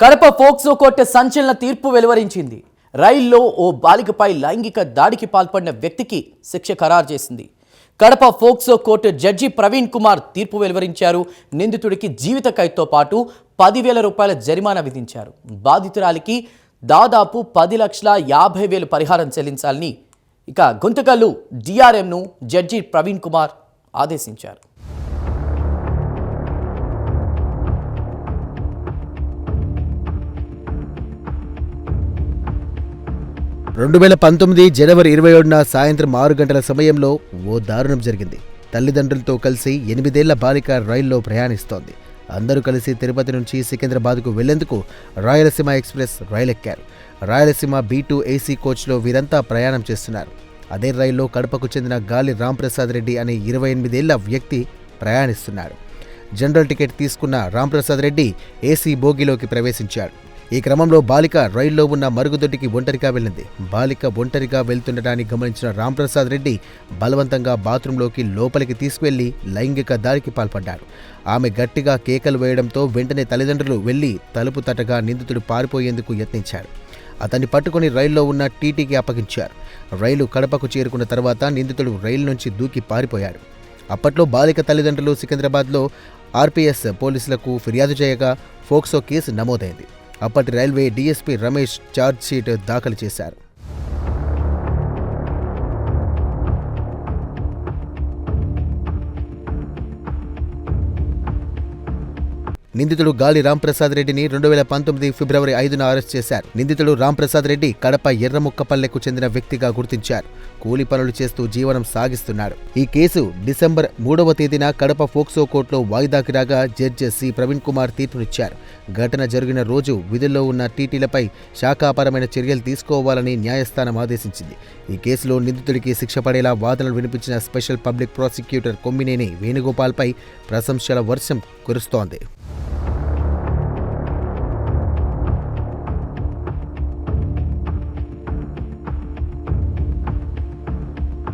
Kadapa POCSO court సంచలన తీర్పు వెలువరించింది. రైల్లో ఓ బాలికపై లైంగిక దాడికి పాల్పడిన వ్యక్తికి శిక్ష ఖరారు చేసింది. Kadapa POCSO court judge Praveen Kumar తీర్పు వెలువరించారు. నిందితుడికి జీవిత ఖైదుతో పాటు పదివేల రూపాయల జరిమానా విధించారు. బాధితురాలికి దాదాపు పది లక్షల యాభై వేలు పరిహారం చెల్లించాలని ఇక గుంతకల్లు డిఆర్ఎంను జడ్జి ప్రవీణ్ కుమార్ ఆదేశించారు. రెండు వేల పంతొమ్మిది జనవరి ఇరవై ఏడున సాయంత్రం ఆరు గంటల సమయంలో ఓ దారుణం జరిగింది. తల్లిదండ్రులతో కలిసి ఎనిమిదేళ్ళ బాలిక రైల్లో ప్రయాణిస్తోంది. అందరూ కలిసి తిరుపతి నుంచి సికింద్రాబాద్కు వెళ్ళేందుకు రాయలసీమ ఎక్స్ప్రెస్ రైలెక్కారు. రాయలసీమ బీ టూ ఏసీ కోచ్లో వీరంతా ప్రయాణం చేస్తున్నారు. అదే రైల్లో కడపకు చెందిన గాలి రాంప్రసాద్ రెడ్డి అనే ఇరవై ఎనిమిదేళ్ళ వ్యక్తి ప్రయాణిస్తున్నాడు జనరల్ టికెట్ తీసుకున్న రాంప్రసాద్ రెడ్డి ఏసీ బోగిలోకి ప్రవేశించాడు. ఈ క్రమంలో బాలిక రైల్లో ఉన్న మరుగుదొడ్డికి ఒంటరిగా వెళ్ళింది. బాలిక ఒంటరిగా వెళ్తుండటాన్ని గమనించిన రాంప్రసాద్ రెడ్డి బలవంతంగా బాత్రూంలోకి లోపలికి తీసుకువెళ్ళి లైంగిక దాడికి పాల్పడ్డాడు. ఆమె గట్టిగా కేకలు వేయడంతో వెంటనే తల్లిదండ్రులు వెళ్ళి తలుపు తటగా నిందితుడు పారిపోయేందుకు యత్నించాడు అతన్ని పట్టుకుని రైల్లో ఉన్న టీటీకి అప్పగించారు. రైలు కడపకు చేరుకున్న తర్వాత నిందితుడు రైలు నుంచి దూకి పారిపోయాడు. అప్పట్లో బాలిక తల్లిదండ్రులు సికింద్రాబాద్లో ఆర్పీఎస్ పోలీసులకు ఫిర్యాదు చేయగా ఫోక్సో కేసు నమోదైంది. అప్పటి railway DSP Ramesh charge sheet దాఖలు చేశారు. నిందితుడు గాలి రాంప్రసాద్ రెడ్డిని రెండు వేల పంతొమ్మిది ఫిబ్రవరి ఐదున అరెస్ట్ చేశారు. నిందితుడు రాంప్రసాద్ రెడ్డి కడప ఎర్రముక్కపల్లెకు చెందిన వ్యక్తిగా గుర్తించారు. కూలి పనులు చేస్తూ జీవనం సాగిస్తున్నాడు. ఈ కేసు డిసెంబర్ మూడవ తేదీన కడప ఫోక్సో కోర్టులో వాయిదాకి రాగా జడ్జి సి. ప్రవీణ్ కుమార్ తీర్పునిచ్చారు. ఘటన జరిగిన రోజు విధుల్లో ఉన్న టీటీలపై శాఖాపరమైన చర్యలు తీసుకోవాలని న్యాయస్థానం ఆదేశించింది. ఈ కేసులో నిందితుడికి శిక్ష పడేలా వాదనలు వినిపించిన స్పెషల్ పబ్లిక్ ప్రాసిక్యూటర్ కొమ్మినేని వేణుగోపాల్పై ప్రశంసల వర్షం కురుస్తోంది.